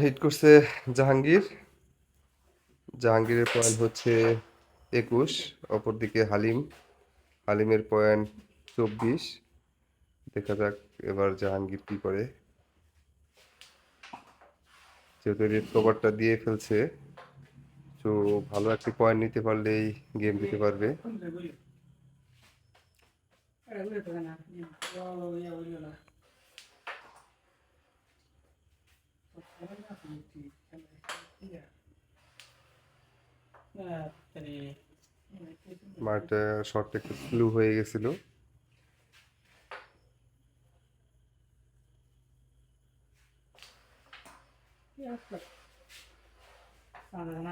Hit করছে জাহাঙ্গীর জাহাঙ্গীরের point হচ্ছে একুশ অপরদিকে হালিম হালিমের পয়েন্ট চব্বিশ দেখা যাক এবার জাহাঙ্গীর কি করে যেহেতু রেড কভারটা দিয়ে ফেলছে তো ভালো একটি পয়েন্ট নিতে পারলেই গেম দিতে পারবে মাঠটা শটটা একটু স্লো হয়ে গেছিল।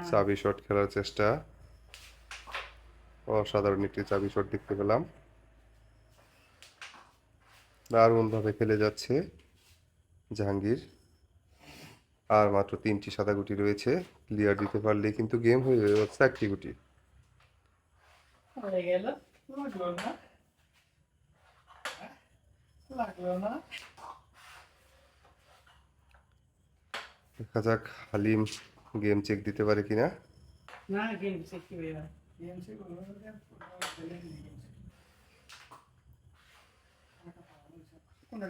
চাবি শট খেলার চেষ্টা। অসাধারণ একটি চাবি শট দেখতে পেলাম। দারুণভাবে খেলে যাচ্ছে জাহাঙ্গীর। আর মাত্র তিনটি সাদা গুটি রয়েছে। ক্লিয়ার দিতে পারলে কিন্তু গেম হয়ে যাচ্ছে একটি গুটি? দেখা যাক হালিম গেম চেক দিতে পারে কিনা। না গেম চেক কি গেম চেক কোনটা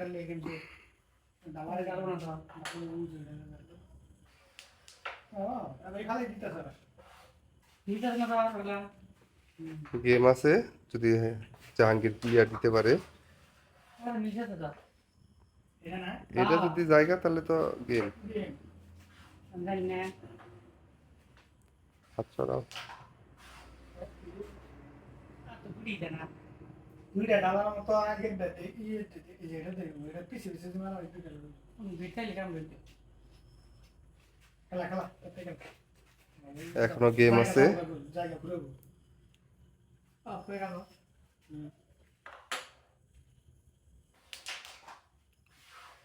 গেম আছে যদি জাহাঙ্গীর ক্লিয়ার দিতে পারে আর নিচে তো যা এটা না এটা যদি জায়গা তাহলে তো গেম গেম জানি না হাত ছড়াও তো গুড়ি দেনা দুইটা ডালার মতো আগে ইয়ে এটা দেবো এটা পিছে পিছে তুমি আমার দুইটা দুইটা লিখাম বলতে খেলা খেলা এখনও গেম আছে?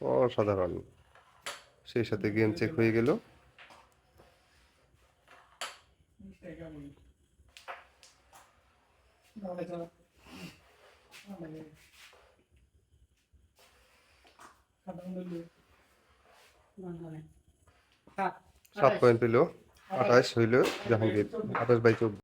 অসাধারণ। সেই সাথে গেম চেক হয়ে গেল। সাত পয়েন্ট পেল আঠাশ হইল জাহাঙ্গীর। আঠাশ বাই চব্বিশ।